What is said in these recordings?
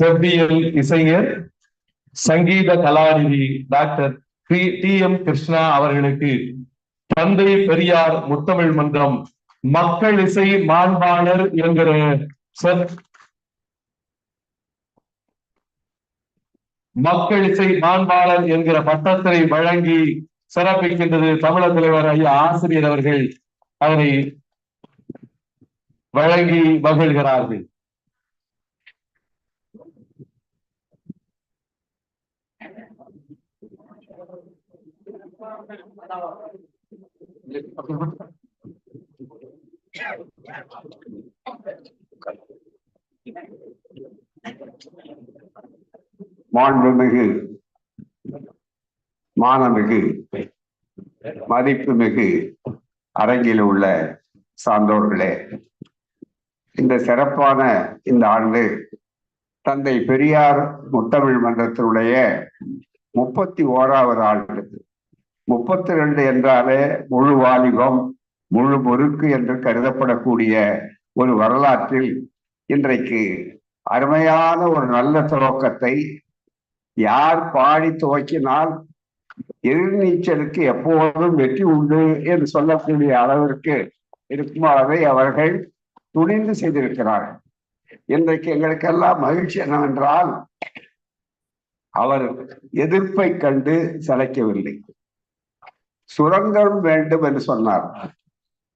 செவ்வியல் இசைஞர் Sangeetha Kalanidhi doctor T M Krishna அவர்களுக்கு தந்தை பெரியார் முத்தமிழ் மன்றம் மக்கள் இசை மாண்பாளர் என்கிற சொல் மக்கள் இசை மாண்பாளர் என்கிற பட்டத்தை வழங்கி சிறப்பிக்கின்றது தமிழர் தலைவர் ஐயா ஆசிரியர் அவர்கள். அதனை வழங்கி மகிழ்கிறார்கள். மாண்புமிகு மானமிகு மதிப்புமிகு அரங்கில் உள்ள சார்ந்தோர்களே இந்த சிறப்பான இந்த ஆண்டு தந்தை பெரியார் முத்தமிழ் மன்றத்தினுடைய முப்பத்தி ஓராவது ஆண்டு. முப்பத்தி ரெண்டு என்றாலே முழு வாலிபம் முழு முறுக்கு என்று கருதப்படக்கூடிய ஒரு வரலாற்றில் இன்றைக்கு அருமையான ஒரு நல்ல துவக்கத்தை யார் பாடி துவக்கினால் எதிர்நீச்சலுக்கு எப்போதும் வெற்றி உண்டு என்று சொல்லக்கூடிய அளவிற்கு இருக்கும் அளவை அவர்கள் துணிந்து செய்திருக்கிறார்கள் இன்றைக்கு எங்களுக்கெல்லாம் மகிழ்ச்சி என்னவென்றால் அவர் எதிர்ப்பை கண்டு சளைக்கவில்லை. சுரங்கம் வேண்டும் என்று சொன்னார்.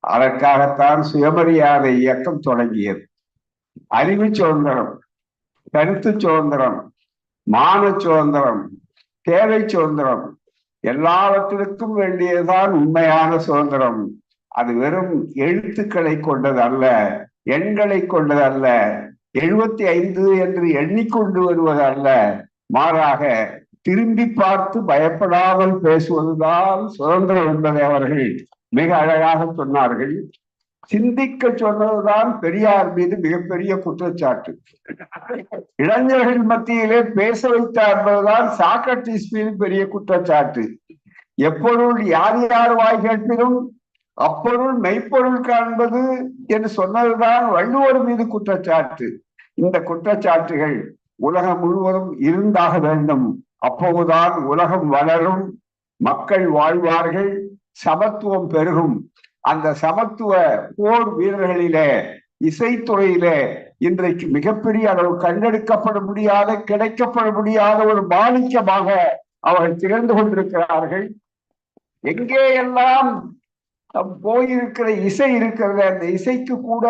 அதற்காகத்தான் சுயமரியாதை இயக்கம் தொடங்கியது. அறிவு சுதந்திரம் கருத்து சுதந்திரம் மான சுதந்திரம் தேவை சுதந்திரம் எல்லாவற்றிற்கும் வேண்டியதுதான் உண்மையான சுதந்திரம். அது வெறும் எழுத்துக்களை கொண்டது அல்ல எண்களை கொண்டது அல்ல எழுபத்தி ஐந்து என்று எண்ணிக்கொண்டு வருவது அல்ல. மாறாக திரும்பி பார்த்து பயப்படாமல் பேசுவதுதான் சுதந்திரம் என்பதை அவர்கள் மிக அழகாக சொன்னார்கள். சிந்திக்க சொன்னதுதான் பெரியார் மீது மிகப்பெரிய குற்றச்சாட்டு. இளைஞர்கள் மத்தியிலே பேச வைத்தார் என்பதுதான் சாக்ரட்டிஸ் மீது பெரிய குற்றச்சாட்டு. எப்பொருள் யார் யார் வாய் கேட்பினும் அப்பொருள் மெய்ப்பொருள் காண்பது என்று சொன்னதுதான் வள்ளுவர் மீது குற்றச்சாட்டு. இந்த குற்றச்சாட்டுகள் உலகம் முழுவதும் இருந்தாக வேண்டும். அப்போதுதான் உலகம் வளரும் மக்கள் வாழ்வார்கள் சமத்துவம் பெருகும். அந்த சமத்துவ போர் வீரர்களிலே இசைத்துறையிலே இன்றைக்கு மிகப்பெரிய அளவு கண்டெடுக்கப்பட முடியாத கிடைக்கப்பட முடியாத ஒரு மாணிக்கமாக அவர்கள் திகழ்ந்து கொண்டிருக்கிறார்கள். எங்கே எல்லாம் போயிருக்கிற இசை இருக்கிறத அந்த இசைக்கு கூட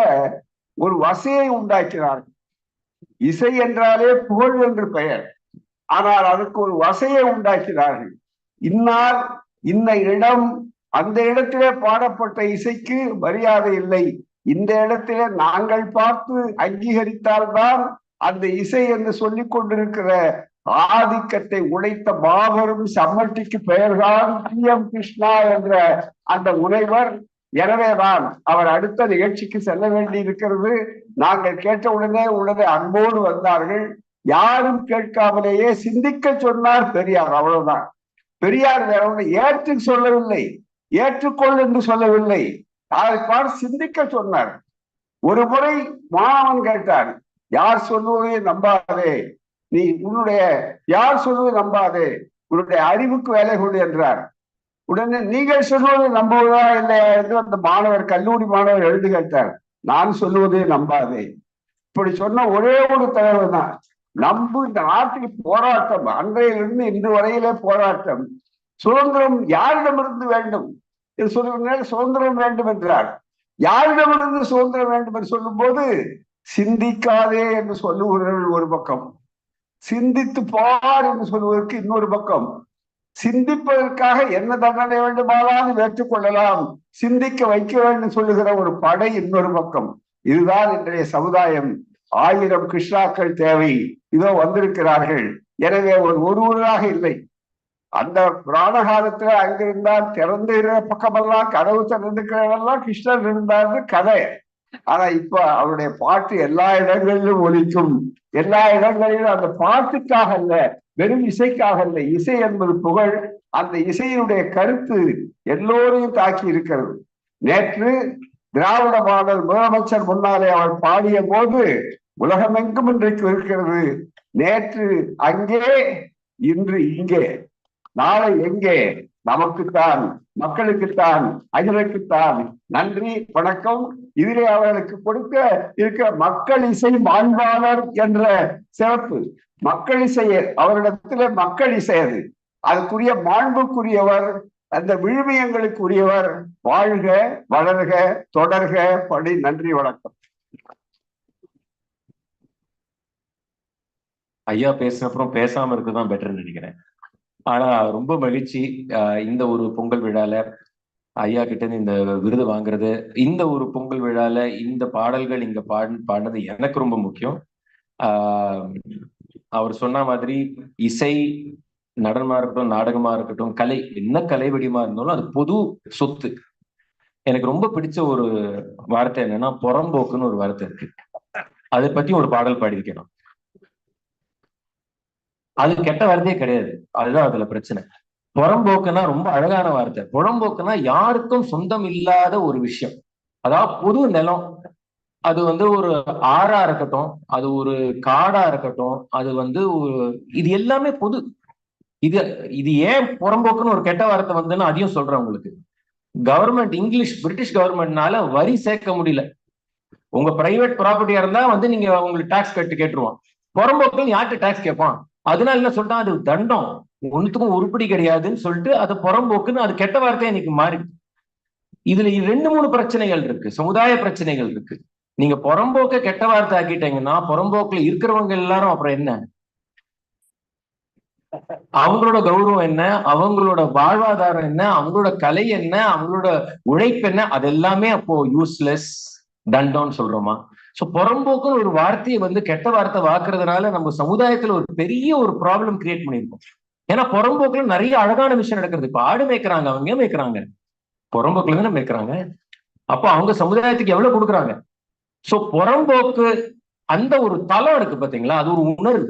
ஒரு வசையை உண்டாக்கினார்கள். இசை என்றாலே புகழ் என்று பெயர். ஆனால் அதுக்கு ஒரு வசையை உண்டாக்கினார்கள். இன்னால் இந்த இடம் அந்த இடத்திலே பாடப்பட்ட இசைக்கு மரியாதை இல்லை. இந்த இடத்திலே நாங்கள் பார்த்து அங்கீகரித்தால்தான் அந்த இசை என்று சொல்லிக் கொண்டிருக்கிற ஆதிக்கத்தை உடைத்த மாபெரும் சம்மட்டிக்கு பெயர்தான் டி எம். கிருஷ்ணா என்ற அந்த முனைவர். எனவேதான் அவர் அடுத்த நிகழ்ச்சிக்கு செல்ல வேண்டி இருக்கிறது நாங்கள் கேட்ட உடனே உடனே அன்போடு வந்தார்கள். யாரும் கேட்காமலேயே சிந்திக்க சொன்னார் பெரியார். அவ்வளவுதான். பெரியார் வேற ஒன்று ஏற்று சொல்லவில்லை. ஏற்றுக்கொள் என்று சொல்லவில்லை. அதை பார்த்து சிந்திக்க சொன்னார். ஒரு முறை மாணவன் கேட்டார் யார் சொல்லுவதை நம்பாதே? நீ உன்னுடைய யார் சொல்வதை நம்பாதே? உன்னுடைய அறிவுக்கு வேலை கொடு என்றார். உடனே நீங்கள் சொல்வதை நம்புவதா இல்லையா? என்று அந்த மாணவர் கல்லூரி மாணவர் எழுந்து கேட்டார். நான் சொல்லுவதை நம்பாதே. இப்படி சொன்ன ஒரே ஒரு தலைவர் தான் நம்பு இந்த நாட்டில் போராட்டம் அன்றையிலிருந்து இன்று வரையிலே போராட்டம். சுதந்திரம் யாரிடமிருந்து வேண்டும்? என்று சொல்லுங்கள் சுதந்திரம் வேண்டும் என்றார். யாரிடமிருந்து சுதந்திரம் வேண்டும் என்று சொல்லும் போது சிந்திக்காதே என்று சொல்லுகிறவர்கள் ஒரு பக்கம். சிந்தித்து பார் என்று சொல்வதற்கு இன்னொரு பக்கம். சிந்திப்பதற்காக என்ன தண்டனை வேண்டுமானாலும் ஏற்றுக்கொள்ளலாம் சிந்திக்க வைக்க வேண்டும் சொல்லுகிற ஒரு படை இன்னொரு பக்கம். இதுதான் இன்றைய சமுதாயம். ஆயிரம் கிருஷ்ணாக்கள் தேவை. இதோ வந்திருக்கிறார்கள். எனவே ஒரு ஒருவராக இல்லை. அந்த புராண காலத்துல அங்கிருந்தால் திறந்து இருக்கிற பக்கமெல்லாம் கதவு திறந்துக்கிறவெல்லாம் கிருஷ்ணன் இருந்தார்னு கதை. ஆனா இப்ப அவருடைய பாட்டு எல்லா இடங்களிலும் ஒலிக்கும். எல்லா இடங்களிலும் அந்த பாட்டுக்காக அல்ல வெறும் இசைக்காக அல்ல. இசை என்பது புகழ். அந்த இசையினுடைய கருத்து எல்லோரையும் தாக்கி இருக்கிறது. நேற்று திராவிட மாடல் முதலமைச்சர் முன்னாலே அவர் பாடிய போது உலகமெங்கும் இன்றைக்கு இருக்கிறது. நேற்று அங்கே இன்று இங்கே. நாளை எங்கே? நமக்குத்தான் மக்களுக்குத்தான் அகிலக்குத்தான் நன்றி வணக்கம். இதிலே அவர்களுக்கு கொடுக்க இருக்க மக்கள் இசை மாண்பாளர் என்ற சிறப்பு. மக்கள் இசைய அவரிடத்துல மக்கள் இசை அது அதுக்குரிய மாண்புக்குரியவர் அந்த விழுமியங்களுக்குரியவர். வாழ்க வளர்க தொடர்க. படி நன்றி வணக்கம். ஐயா பேசின அப்புறம் பேசாம இருக்கதான் பெட்டர்னு நினைக்கிறேன். ஆனா ரொம்ப மகிழ்ச்சி. இந்த ஒரு பொங்கல் விழால ஐயா கிட்ட இருந்து இந்த விருது வாங்குறது இந்த ஒரு பொங்கல் விழால இந்த பாடல்கள் இங்க பாடு பாடுறது எனக்கு ரொம்ப முக்கியம். ஆஹ் அவர் சொன்ன மாதிரி இசை நடனமா இருக்கட்டும் நாடகமா இருக்கட்டும் கலை என்ன கலை வடிவமா இருந்தாலும் அது பொது சொத்து. எனக்கு ரொம்ப பிடிச்ச ஒரு வார்த்தை என்னன்னா புறம்போக்குன்னு ஒரு வார்த்தை இருக்கு. அதை பத்தி ஒரு பாடல் பாடியிருக்கணும். அது கெட்ட வார்த்தையே கிடையாது. அதுதான் அதுல பிரச்சனை. புறம்போக்குன்னா ரொம்ப அழகான வார்த்தை. புறம்போக்குன்னா யாருக்கும் சொந்தம் இல்லாத ஒரு விஷயம். அதாவது புது நிலம். அது வந்து ஒரு ஆறா இருக்கட்டும் அது ஒரு காடா இருக்கட்டும் அது வந்து இது எல்லாமே பொது. இது இது ஏன் புறம்போக்குன்னு ஒரு கெட்ட வார்த்தை வந்துன்னு அதையும் சொல்றேன் உங்களுக்கு. கவர்மெண்ட் இங்கிலீஷ் பிரிட்டிஷ் கவர்மெண்ட்னால வரி சேர்க்க முடியல. உங்க பிரைவேட் ப்ராப்பர்ட்டியா இருந்தா வந்து நீங்க உங்களுக்கு டாக்ஸ் கட்டு கேட்டுருவான். புறம்போக்குன்னு யார்கிட்ட டாக்ஸ் கேட்பான் அதனால என்ன சொல்லிட்டான் அது தண்டம். ஒன்றுத்துக்கும் உருப்படி கிடையாதுன்னு சொல்லிட்டு அது புறம்போக்குன்னு அது கெட்ட வார்த்தை இன்னைக்கு மாறி இதுல ரெண்டு மூணு பிரச்சனைகள் இருக்கு. சமுதாய பிரச்சனைகள் இருக்கு. நீங்க புறம்போக்க கெட்ட வார்த்தை ஆக்கிட்டீங்கன்னா புறம்போக்குல இருக்கிறவங்க எல்லாரும் அப்புறம் என்ன? அவங்களோட கௌரவம் என்ன? அவங்களோட வாழ்வாதாரம் என்ன? அவங்களோட கலை என்ன? அவங்களோட உழைப்பு என்ன? அது எல்லாமே அப்போ யூஸ்லெஸ் தண்டம்னு சொல்றோமா? சோ புறம்போக்குன்னு ஒரு வார்த்தையை வந்து கெட்ட வார்த்தை வாக்குறதுனால நம்ம சமுதாயத்துல ஒரு பெரிய ஒரு ப்ராப்ளம் கிரியேட் பண்ணியிருக்கோம். ஏன்னா புறம்போக்குல நிறைய அழகான விஷயம் நடக்கிறது. இப்போ ஆடு மேய்க்கிறாங்க அவங்க மேய்க்கிறாங்க? புறம்போக்குல தானே மேய்க்கிறாங்க? அப்போ அவங்க சமுதாயத்துக்கு எவ்வளவு கொடுக்குறாங்க? சோ புறம்போக்கு அந்த ஒரு தளம் இருக்கு பாத்தீங்களா? அது ஒரு உணர்வு.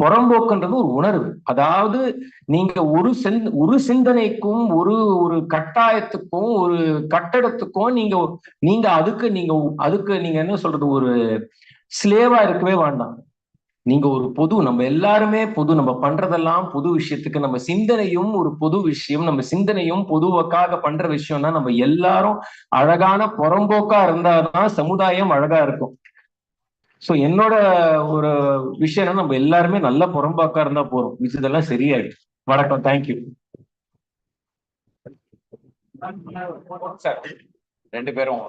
புறம்போக்குன்றது ஒரு உணர்வு. அதாவது நீங்க ஒரு செந் ஒரு சிந்தனைக்கும் ஒரு ஒரு கட்டாயத்துக்கும் ஒரு கட்டடத்துக்கும் நீங்க நீங்க அதுக்கு நீங்க அதுக்கு நீங்க என்ன சொல்றது ஒரு ஸ்லேவா இருக்கவே வேண்டாம். நீங்க ஒரு பொது நம்ம எல்லாருமே பொது நம்ம பண்றதெல்லாம் பொது விஷயத்துக்கு நம்ம சிந்தனையும் ஒரு பொது விஷயம் நம்ம சிந்தனையும் பொதுவாக்காக பண்ற விஷயம்னா நம்ம எல்லாரும் அழகான புறம்போக்கா இருந்தாதான் சமுதாயம் அழகா இருக்கும். சோ என்னோட ஒரு விஷயம் நம்ம எல்லாருமே நல்ல புறம்பாக்கா இருந்தா போறோம் இதெல்லாம் சரியாயிடும் வணக்கம். தேங்க்யூ ரெண்டு பேரும்.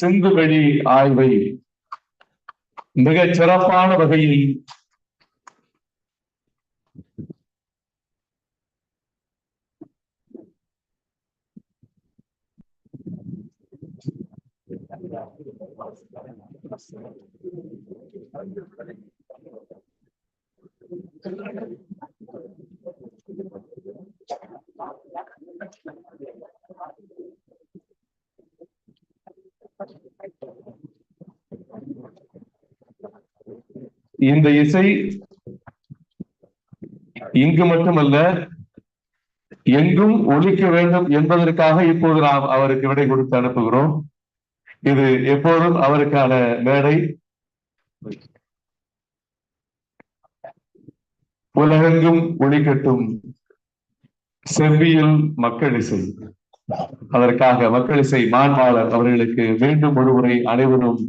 சிந்துவெளி ஆய்வை மிகச் சிறப்பான வகையில் இந்த இசை இங்கு மட்டுமல்ல எங்கும் ஒழிக்க வேண்டும் என்பதற்காக இப்போது நாம் அவருக்கு விடை கொடுத்து அனுப்புகிறோம். இது எப்போதும் அவருக்கான மேடை. உலகெங்கும் ஒழிக்கட்டும் செவ்வியில் மக்கள் இசை அதற்காக மக்கள் இசை மாண்பாளர் அவர்களுக்கு மீண்டும் ஒருமுறை அனைவரும்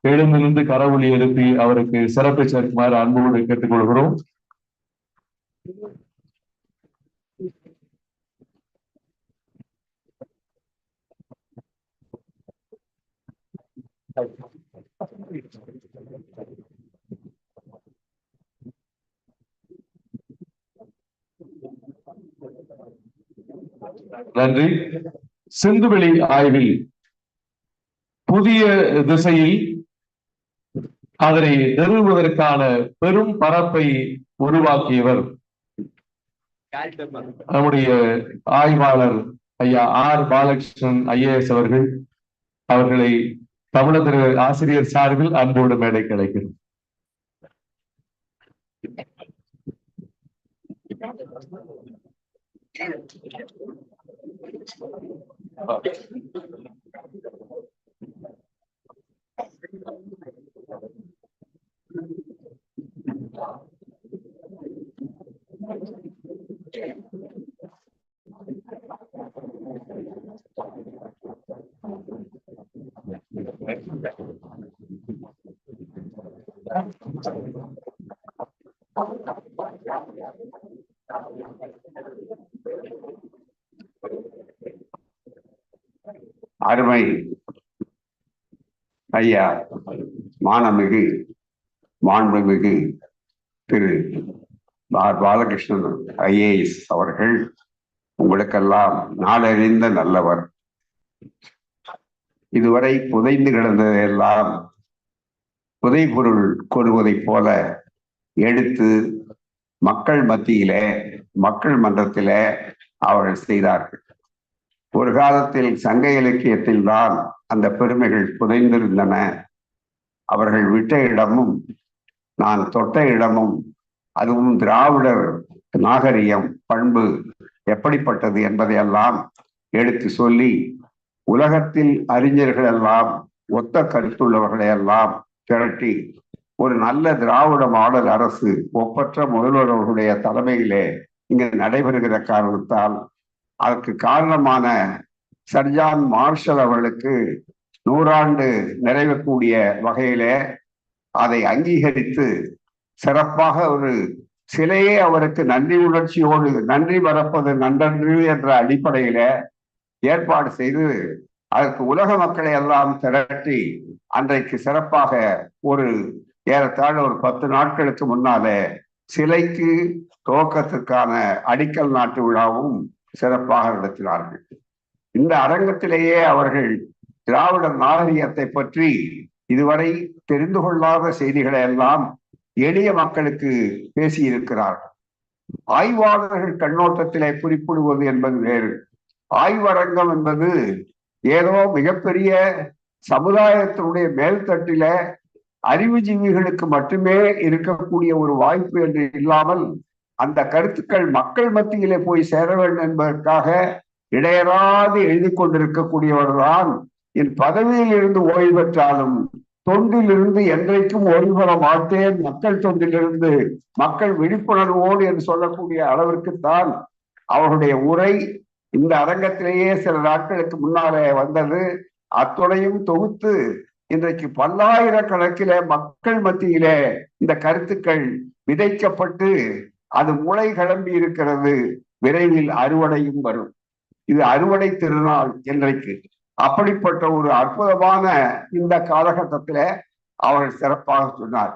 எழுந்திருந்து கரவொலி எழுப்பி அவருக்கு சிறப்பு சேர்க்குமாறு அன்போடு கேட்டுக்கொள்கிறோம். நன்றி. சிந்துவெளி ஆய்வில் புதிய திசையில் அதனை நிறுவுவதற்கான பெரும் பரப்பை உருவாக்கியவர் நம்முடைய ஆய்வாளர் ஐயா ஆர் பாலகிருஷ்ணன் ஐஏஎஸ் அவர்கள் அவர்களை தமிழக ஆசிரியர் சார்பில் அன்போடு மேடை கிடைக்கிறது அருமை ஐயா மானமிகு மாண்புமிகு திரு ஆர் பாலகிருஷ்ணன் ஐஏஎஸ் அவர்கள் உங்களுக்கெல்லாம் நாடறிந்த நல்லவர். இதுவரை புதைந்து கிடந்ததெல்லாம் புதைபொருள் கொடுவதைப் போல எடுத்து மக்கள் மத்தியிலே மக்கள் மன்றத்திலே அவர்கள் செய்தார்கள். ஒரு காலத்தில் சங்க இலக்கியத்தில் தான் அந்த பெருமைகள் புதைந்திருந்தன. அவர்கள் விட்ட இடமும் நான் தொட்ட இடமும் அதுவும் திராவிடர் நாகரிகம் பண்பு எப்படிப்பட்டது என்பதையெல்லாம் எடுத்து சொல்லி உலகத்தில் அறிஞர்கள் எல்லாம் ஒத்த கருத்துள்ளவர்களை எல்லாம் திரட்டி ஒரு நல்ல திராவிட மாடல் அரசு ஒப்பற்ற முதல்வர் தலைமையிலே இங்கு நடைபெறுகிற காரணத்தால் அதற்கு காரணமான சர்ஜான் மார்ஷல் அவர்களுக்கு நூறாண்டு நிறைவக்கூடிய வகையிலே அதை அங்கீகரித்து சிறப்பாக ஒரு சிலையே அவருக்கு நன்றி உணர்ச்சியோடு நன்றி மறப்பது நன்றன்று என்ற அடிப்படையில ஏற்பாடு செய்து அதற்கு உலக மக்களை எல்லாம் திரட்டி அன்றைக்கு சிறப்பாக ஒரு ஏறத்தாழ ஒரு பத்து நாட்களுக்கு முன்னாலே சிலைக்கு துவக்கத்திற்கான அடிக்கல் நாட்டு விழாவும் சிறப்பாக நடத்தினார்கள். இந்த அரங்கத்திலேயே அவர்கள் திராவிடர் நாகரிகத்தை பற்றி இதுவரை தெரிந்து கொள்ளாத செய்திகளை எல்லாம் எளிய மக்களுக்கு பேசியிருக்கிறார்கள். ஆய்வாளர்கள் கண்ணோட்டத்திலே குறிப்பிடுவது என்பது வேறு. ஆய்வரங்கம் என்பது ஏதோ மிகப்பெரிய சமுதாயத்தினுடைய மேல்தட்டில அறிவுஜீவிகளுக்கு மட்டுமே இருக்கக்கூடிய ஒரு வாய்ப்பு என்று இல்லாமல் அந்த கருத்துக்கள் மக்கள் மத்தியிலே போய் சேர வேண்டும் என்பதற்காக இடையராது எழுதி கொண்டிருக்கக்கூடியவர்தான் என் பதவியில் இருந்து ஓய்வு பெற்றாலும் தொண்டிலிருந்து என்றைக்கும் ஓய்வு மாட்டேன். மக்கள் தொண்டிலிருந்து மக்கள் விழிப்புணர்வோடு என்று சொல்லக்கூடிய அளவிற்குத்தான் அவருடைய உரை இந்த அரங்கத்திலேயே சில நாட்களுக்கு முன்னாலே வந்தது. அத்துணையும் தொகுத்து இன்றைக்கு பல்லாயிரக்கணக்கில மக்கள் மத்தியிலே இந்த கருத்துக்கள் விதைக்கப்பட்டு அது முளை கிளம்பி இருக்கிறது. விரைவில் அறுவடையும் வரும். இது அறுவடை திருநாள் இன்றைக்கு அப்படிப்பட்ட ஒரு அற்புதமான இந்த காலகட்டத்தில அவர்கள் சிறப்பாக சொன்னார்.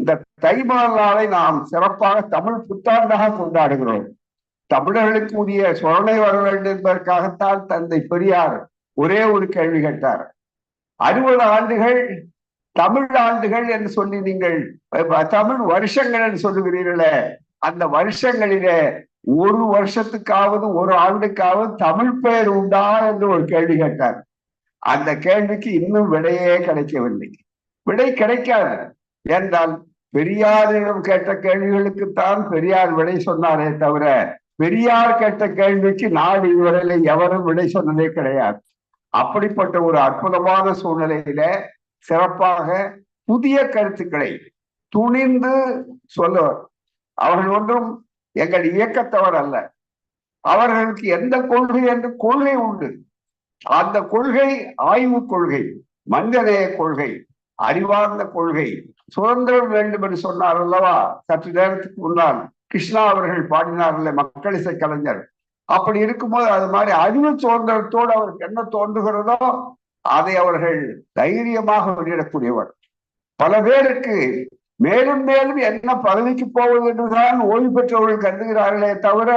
இந்த தை நாளை நாம் சிறப்பாக தமிழ் புத்தாண்டாக கொண்டாடுகிறோம். தமிழர்களுக்கு உரிய சொரணை வர வேண்டும் என்பதற்காகத்தான் தந்தை பெரியார் ஒரே ஒரு கேள்வி கேட்டார். அறுபது ஆண்டுகள் தமிழ் ஆண்டுகள் என்று சொல்லி நீங்கள் தமிழ் வருஷங்கள் என்று சொல்லுகிறீர்களே அந்த வருஷங்களிலே ஒரு வருஷத்துக்காவது ஒரு ஆண்டுக்காவது தமிழ் பெயர் உண்டா என்று ஒரு கேள்வி கேட்டார். அந்த கேள்விக்கு இன்னும் விடையே கிடைக்கவில்லை. விடை கிடைக்காது. என்றால் பெரியாரிடம் கேட்ட கேள்விகளுக்குத்தான் பெரியார் விடை சொன்னாரே தவிர பெரியார் கேட்ட கேள்விக்கு நாடு இதுவரையில எவரும் விடை சொன்னதே கிடையாது. அப்படிப்பட்ட ஒரு அற்புதமான சூழ்நிலையில சிறப்பாக புதிய கருத்துக்களை துணிந்து சொல்லுவார். அவர்கள் ஒன்றும் எங்கள் இயக்கத்தவர் அல்ல அவர்களுக்கு எந்த கொள்கை என்று கொள்கை உண்டு. அந்த கொள்கை ஆய்வு கொள்கை மனிதநேய கொள்கை அறிவார்ந்த கொள்கை சுதந்திரம் வேண்டும் என்று சொன்னார் அல்லவா? சற்று நேரத்துக்கு முன்னால் கிருஷ்ணா அவர்கள் பாடினார்ல மக்கள் இசை கலைஞர். அப்படி இருக்கும்போது அது மாதிரி அறிவு சுதந்திரத்தோடு அவருக்கு என்ன தோன்றுகிறதோ அதை அவர்கள் தைரியமாக வெளியிடக்கூடியவர். பல பேருக்கு மேலும் மேலும் என்ன பதவிக்கு போவது என்றுதான் ஓய்வு பெற்றவர்கள் கருதுகிறார்களே தவிர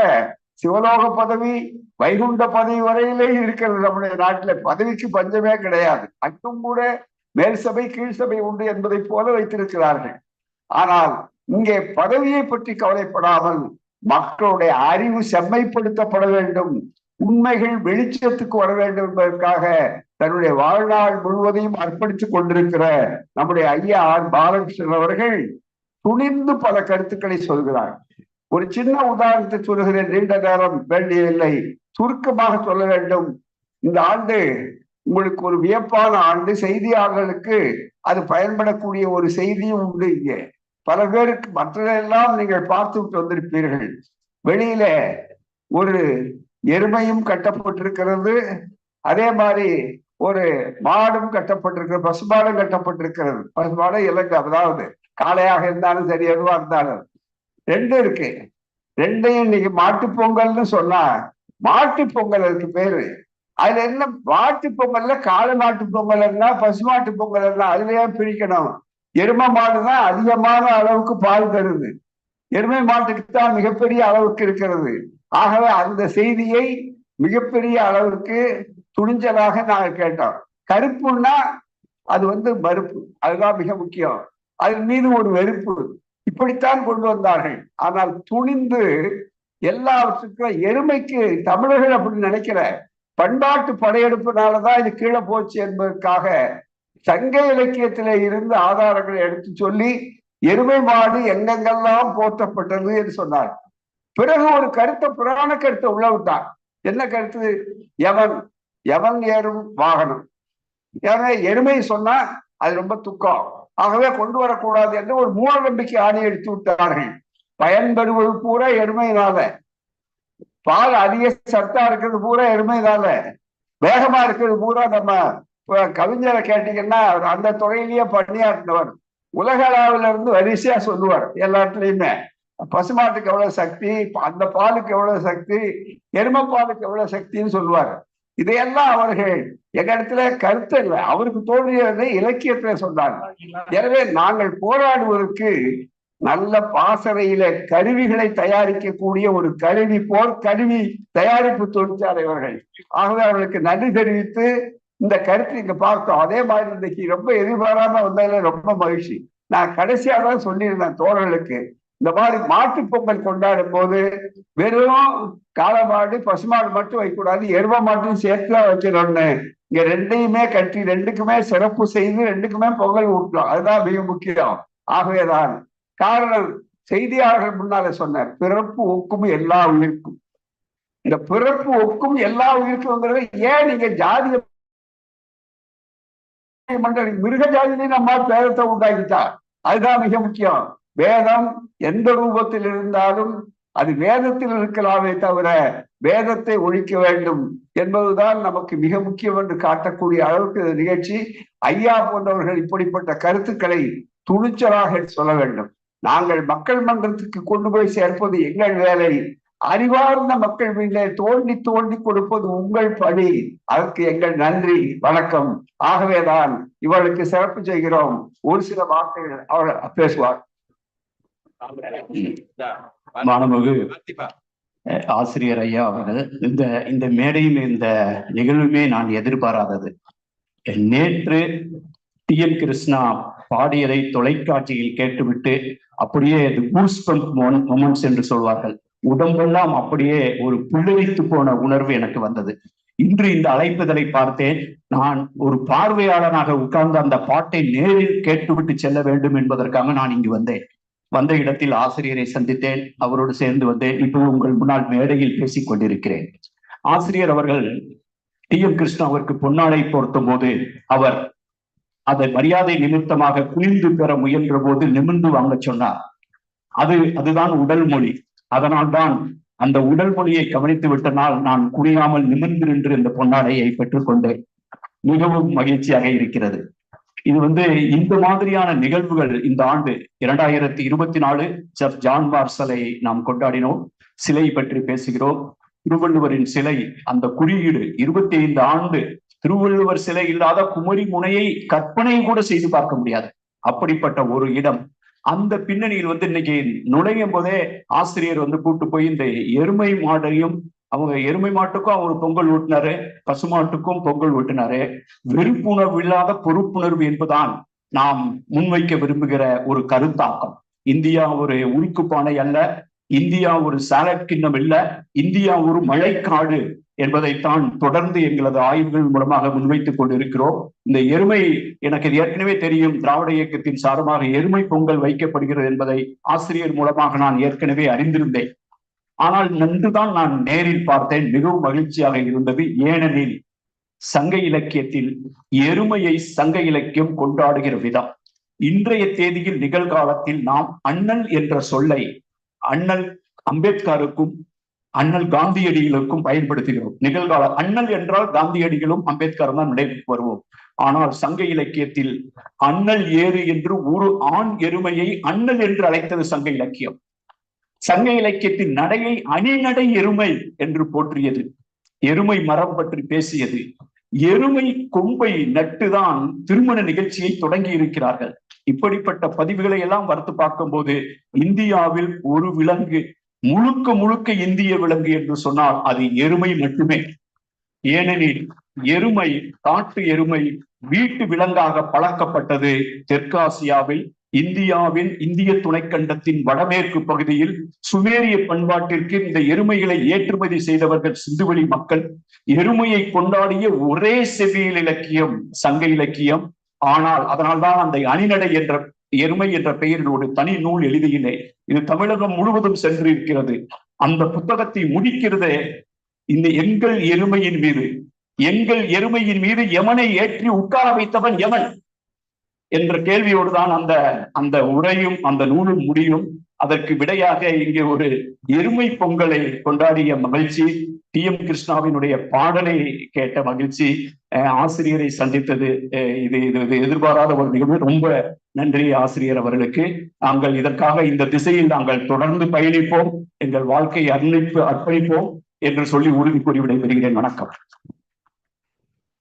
சிவலோக பதவி வைகுண்ட பதவி வரையிலே இருக்கிறது நம்முடைய நாட்டில. பதவிக்கு பஞ்சமே கிடையாது. அங்கும் கூட மேல் சபை கீழ் சபை உண்டு என்பதை போல வைத்திருக்கிறார்கள். ஆனால் இங்கே பதவியை பற்றி கவலைப்படாமல் மக்களுடைய அறிவு செம்மைப்படுத்தப்பட வேண்டும். உண்மைகள் வெளிச்சத்துக்கு வர வேண்டும் என்பதற்காக தன்னுடைய வாழ்நாள் முழுவதையும் அர்ப்பணித்துக் கொண்டிருக்கிற நம்முடைய ஐயா ஆர் பாலகிருஷ்ணன் அவர்கள் துணிந்து பல கருத்துக்களை சொல்கிறார். ஒரு சின்ன உதாரணத்தை சொல்கிறேன் நீண்ட நேரம் வேண்டியதில்லை. சுருக்கமாக சொல்ல வேண்டும். இந்த ஆண்டு உங்களுக்கு ஒரு வியப்பான ஆண்டு. செய்தியாளர்களுக்கு அது பயன்படக்கூடிய ஒரு செய்தியும் உண்டு இங்கே. பல பேருக்கு மற்றதெல்லாம் நீங்கள் பார்த்து விட்டு வந்திருப்பீர்கள். வெளியில ஒரு எருமையும் கட்டப்பட்டிருக்கிறது. அதே மாதிரி ஒரு மாடும் கட்டப்பட்டிருக்கிறது பசுமாடும் கட்டப்பட்டிருக்கிறது. பசுமாடம் இலங்கை அதாவது காளையாக இருந்தாலும் சரி எதுவா இருந்தாலும். ரெண்டு இருக்கு. ரெண்டையும் இன்னைக்கு மாட்டு பொங்கல்னு சொன்னா மாட்டு பொங்கல் அதுக்கு பேரு. அதுல என்ன மாட்டு பொங்கல்ல காளை மாட்டு பொங்கல் என்ன பசுமாட்டு பொங்கல் என்ன அதுலயே பிரிக்கணும்? எருமை மாடு தான் அதிகமான அளவுக்கு பால் தருது. எருமை மாட்டுக்கு தான் மிகப்பெரிய அளவுக்கு இருக்கிறது. ஆகவே அந்த செய்தியை மிகப்பெரிய அளவுக்கு துணிஞ்சலாக நாங்கள் கேட்டோம். கருப்புன்னா அது வந்து மறுப்பு. அதுதான் மிக முக்கியம். அதன் மீது ஒரு வெறுப்பு. இப்படித்தான் கொண்டு வந்தார்கள். ஆனால் துணிந்து எல்லாவற்றுக்கும் எருமைக்கு தமிழர்கள் அப்படி நினைக்கிற பண்பாட்டு படையெடுப்புனாலதான் இது கீழே போச்சு என்பதற்காக சங்க இலக்கியத்திலே இருந்து ஆதாரங்களை எடுத்து சொல்லி எருமை மாடு எங்கெங்கெல்லாம் போற்றப்பட்டது என்று சொன்னார். பிறகு ஒரு கருத்தை புராண கருத்தை உள்ள விட்டான் என்ன கருத்து? எவன் எவன் ஏறும் வாகனம்? ஏன்னா எருமை சொன்னா அது ரொம்ப துக்கம். ஆகவே கொண்டு வரக்கூடாது என்று ஒரு மூட நம்பிக்கை ஆணை எடுத்து விட்டார்கள். பயன்பெறுவது பூரா எருமையினால. பால் அதிக சத்தா இருக்கிறது பூரா எருமையினால. வேகமா இருக்கிறது பூரா நம்ம கவிஞரை கேட்டீங்கன்னா அவர் அந்த துறையிலேயே பணியாற்றினவர். உலக அளவுல இருந்து வரிசையா சொல்லுவார் எல்லாத்துலயுமே. பசுமாட்டுக்கு எவ்வளவு சக்தி அந்த பாலுக்கு எவ்வளவு சக்தி எருமை பாலுக்கு எவ்வளவு சக்தின்னு சொல்லுவார். இதையெல்லாம் அவர்கள் எங்க இடத்துல கருத்து இல்லை. அவருக்கு தோன்றியதை இலக்கியத்துல சொன்னாங்க. எனவே நாங்கள் போராடுவதற்கு நல்ல பாசறையில கருவிகளை தயாரிக்கக்கூடிய ஒரு கருவி போர் கருவி தயாரிப்பு தொழிற்சாலை அவர்கள். ஆகவே அவர்களுக்கு நன்றி தெரிவித்து இந்த கருத்து இங்க பார்த்தோம். அதே மாதிரி இன்னைக்கு ரொம்ப எதிர்பாராம வந்ததுல ரொம்ப மகிழ்ச்சி. நான் கடைசியா தான் சொல்லியிருந்தேன் தோழர்களுக்கு. இந்த மாதிரி மாட்டு பொங்கல் கொண்டாடும் போது வெறும் காலமாடு பசுமாடு மட்டும் வைக்கக்கூடாது. எருவ மாட்டும் சேர்த்துலாம் வைக்கணும்னு. இங்க ரெண்டையுமே கட்டி ரெண்டுக்குமே சிறப்பு செய்து ரெண்டுக்குமே பொங்கல் ஊட்டணும். அதுதான் மிக முக்கியம். ஆகவேதான் காரணம் செய்தியாளர்கள் முன்னால சொன்னார் பிறப்பு ஒக்கும் எல்லா உயிர்க்கும். இந்த பிறப்பு ஒக்கும் எல்லா உயிருக்கும்ங்கிறது ஏன் நீங்க ஜாதிய மண்டலி மிருக ஜாதி நம்ம பேரத்தை உண்டாக்கிட்டா? அதுதான் மிக முக்கியம். வேதம் எந்த ரூபத்தில் இருந்தாலும் அது வேதத்தில் இருக்கலாமே தவிர வேதத்தை ஒழிக்க வேண்டும் என்பதுதான் நமக்கு மிக முக்கியம் என்று காட்டக்கூடிய அளவுக்கு இந்த நிகழ்ச்சி. ஐயா போன்றவர்கள் இப்படிப்பட்ட கருத்துக்களை துணிச்சலாக சொல்ல வேண்டும். நாங்கள் மக்கள் மன்றத்துக்கு கொண்டு போய் சேர்ப்பது எங்கள் வேலை. அறிவார்ந்த மக்கள் மீது தோண்டி தோண்டி கொடுப்பது உங்கள் பணி. அதற்கு எங்கள் நன்றி வணக்கம். ஆகவேதான் இவளுக்கு சிறப்பு செய்கிறோம். ஒரு சில வார்த்தைகள் அவர் பேசுவார். மாணவகு ஆசிரியர் ஐயா அவர்கள் இந்த இந்த மேடையில் இந்த நிகழ்வுமே நான் எதிர்பாராதது. நேற்று டி. என் கிருஷ்ணா பாடியதை தொலைக்காட்சியில் கேட்டுவிட்டு அப்படியே இது மொமெண்ட்ஸ் என்று சொல்வார்கள். உடம்பெல்லாம் அப்படியே ஒரு புல்லரித்து போன உணர்வு எனக்கு வந்தது. இன்று இந்த அழைப்புதலை பார்த்தேன். நான் ஒரு பார்வையாளனாக உட்கார்ந்து அந்த பாட்டை நேரில் கேட்டுவிட்டு செல்ல வேண்டும் என்பதற்காக நான் இங்கு வந்தேன். வந்த இடத்தில் ஆசிரியரை சந்தித்தேன். அவரோடு சேர்ந்து வந்தேன். இப்போ உங்கள் முன்னால் மேடையில் பேசிக் கொண்டிருக்கிறேன். ஆசிரியர் அவர்கள் டி. எம். கிருஷ்ணா அவருக்கு பொன்னாடை பொருத்தும் போது அவர் அதை மரியாதை நிமித்தமாக குளிர்ந்து பெற முயன்ற போது நிமிர்ந்து வாங்க சொன்னார். அது அதுதான் உடல் மொழி. அதனால்தான் அந்த உடல் மொழியை கவனித்து விட்டனால் நான் குனியாமல் நிமிர்ந்து நின்று இந்த பொன்னாடையை பெற்றுக்கொண்டேன் மிகவும் மகிழ்ச்சியாக இருக்கிறது. இது வந்து இந்த மாதிரியான நிகழ்வுகள் இந்த ஆண்டு இரண்டாயிரத்தி இருபத்தி நாலு ஜப் ஜான் மார்சலை நாம் கொண்டாடினோம். சிலை பற்றி பேசுகிறோம். திருவள்ளுவரின் சிலை அந்த குறியீடு இருபத்தி ஐந்து ஆண்டு திருவள்ளுவர் சிலை இல்லாத குமரி முனையை கற்பனை கூட செய்து பார்க்க முடியாது. அப்படிப்பட்ட ஒரு இடம். அந்த பின்னணியில் வந்து இன்னைக்கு நுழையும் போதே ஆசிரியர் வந்து கூட்டு போய் இந்த எருமை மாடையும் அவங்க எருமை மாட்டுக்கும் அவர் பொங்கல் ஊட்டினாரு பசுமாட்டுக்கும் பொங்கல் ஊட்டினாரு. வெறுப்புணர்வு இல்லாத பொறுப்புணர்வு என்பதுதான் நாம் முன்வைக்க விரும்புகிற ஒரு கருத்தாக்கம். இந்தியா ஒரு உருக்குப்பானை அல்ல இந்தியா ஒரு சாலட் கிண்ணம் இல்ல இந்தியா ஒரு மழைக்காடு என்பதைத்தான் தொடர்ந்து எங்களது ஆய்வுகள் மூலமாக முன்வைத்துக் கொண்டிருக்கிறோம். இந்த எருமை எனக்கு இது ஏற்கனவே தெரியும் திராவிட இயக்கத்தின் சார்பாக எருமை பொங்கல் வைக்கப்படுகிறது என்பதை ஆசிரியர் மூலமாக நான் ஏற்கனவே அறிந்திருந்தேன். ஆனால் நன்றுதான் நான் நேரில் பார்த்தேன். மிகவும் மகிழ்ச்சியாக இருந்தது. ஏனெனில் சங்க இலக்கியத்தில் எருமையை சங்க இலக்கியம் கொண்டாடுகிற விதம். இன்றைய தேதியில் நிகழ்காலத்தில் நாம் அண்ணல் என்ற சொல்லை அண்ணல் அம்பேத்கருக்கும் அண்ணல் காந்தியடிகளுக்கும் பயன்படுத்துகிறோம். நிகழ்கால அண்ணல் என்றால் காந்தியடிகளும் அம்பேத்கரும் தான் நினைவுக்கு வருவோம். ஆனால் சங்க இலக்கியத்தில் அண்ணல் ஏறு என்று ஒரு ஆண் எருமையை அண்ணல் என்று அழைத்தது சங்க இலக்கியம். சங்க இலக்கியத்தின் நடையை அணிநடை எருமை என்று போற்றியது. எருமை மரம் பற்றி பேசியது. எருமை கொம்பை நட்டுதான் திருமண நிகழ்ச்சியை தொடங்கி இருக்கிறார்கள். இப்படிப்பட்ட பதிவுகளை எல்லாம் வறுத்து பார்க்கும்போது இந்தியாவில் ஒரு விலங்கு முழுக்க முழுக்க இந்திய விலங்கு என்று சொன்னால் அது எருமை மட்டுமே. ஏனெனில் எருமை காட்டு எருமை வீட்டு விலங்காக பழக்கப்பட்டது தெற்காசியாவில் இந்தியாவின் இந்திய துணைக்கண்டத்தின் வடமேற்கு பகுதியில் சுமேரிய பண்பாட்டிற்கு இந்த எருமைகளை ஏற்றுமதி செய்தவர்கள் சிந்துவெளி மக்கள். எருமையை கொண்டாடிய ஒரே செவியல் இலக்கியம் சங்க இலக்கியம். ஆனால் அதனால்தான் அந்த அணிநடை என்ற எருமை என்ற பெயரில் ஒரு தனி நூல் எழுதியிலே இது தமிழகம் முழுவதும் சென்று இருக்கிறது அந்த புத்தகத்தை முடிக்கிறதே இந்த எங்கள் எருமையின் மீது. எங்கள் எருமையின் மீது யமனை ஏற்றி உட்கார வைத்தவன் யமன். என்ற கேள்வியோடு தான் அந்த அந்த உரையும் அந்த நூலும் முடியும். அதற்கு விடையாக இங்கே ஒரு எருமை பொங்கலை கொண்டாடிய மகிழ்ச்சி டி. எம். கிருஷ்ணாவினுடைய பாடலை கேட்ட மகிழ்ச்சி அஹ் ஆசிரியரை சந்தித்தது அஹ் இது இது இது எதிர்பாராத ஒரு நிகழ்வு. ரொம்ப நன்றி ஆசிரியர் அவர்களுக்கு. நாங்கள் இதற்காக இந்த திசையில் நாங்கள் தொடர்ந்து பயணிப்போம். எங்கள் வாழ்க்கையை அர்ப்பணிப்பு அர்ப்பணிப்போம் என்று சொல்லி உறுதி கூறி விடைபெறுகிறேன். வணக்கம்.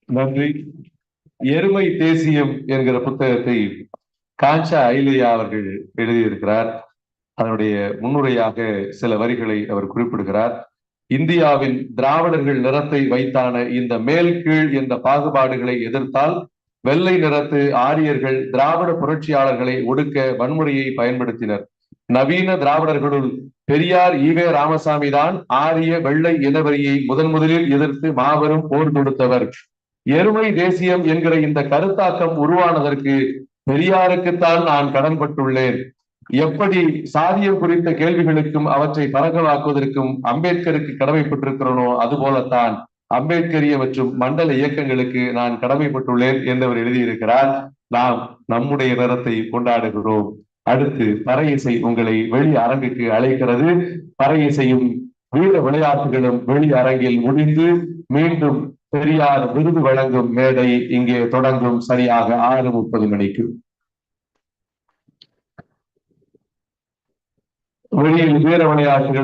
நன்றி. எருமை தேசியம் என்கிற புத்தகத்தை காஞ்சா ஐலியா அவர்கள் எழுதியிருக்கிறார். அதனுடைய முன்னுரையாக சில வரிகளை அவர் குறிப்பிடுகிறார். இந்தியாவின் திராவிடர்கள் நிறத்தை வைத்தான இந்த மேல் கீழ் என்ற பாகுபாடுகளை எதிர்த்தால் வெள்ளை நிறத்து ஆரியர்கள் திராவிட புரட்சியாளர்களை ஒடுக்க வன்முறையை பயன்படுத்தினர். நவீன திராவிடர்களுள் பெரியார் ஈவே ராமசாமி தான் ஆரிய வெள்ளை இனவரியை முதன் முதலில் எதிர்த்து மாபெரும் போர் தொடுத்தவர். எருமை தேசியம் என்கிற இந்த கருத்தாக்கம் உருவானதற்கு பெரியாருக்குத்தான் நான் கடன்பட்டுள்ளேன். எப்படி சாதியம் குறித்த கேள்விகளுக்கும் அவற்றை பரகலாக்குவதற்கும் அம்பேத்கருக்கு கடமைப்பட்டிருக்கிறனோ அதுபோலத்தான் அம்பேத்கரிய மற்றும் மண்டல இயக்கங்களுக்கு நான் கடமைப்பட்டுள்ளேன் என்று அவர் எழுதியிருக்கிறார். நாம் நம்முடைய நிறத்தை கொண்டாடுகிறோம். அடுத்து பறை இசை உங்களை வெளி அரங்குக்கு அழைக்கிறது. பறை இசையும் வீர விளையாட்டுகளும் வெளி அரங்கில் முடிந்து மீண்டும் பெரியார் விருது வழங்கும் மேடை இங்கே தொடங்கும் சரியாக ஆறு முப்பது மணிக்கு. வெளியில் வீர விளையாட்டுகள்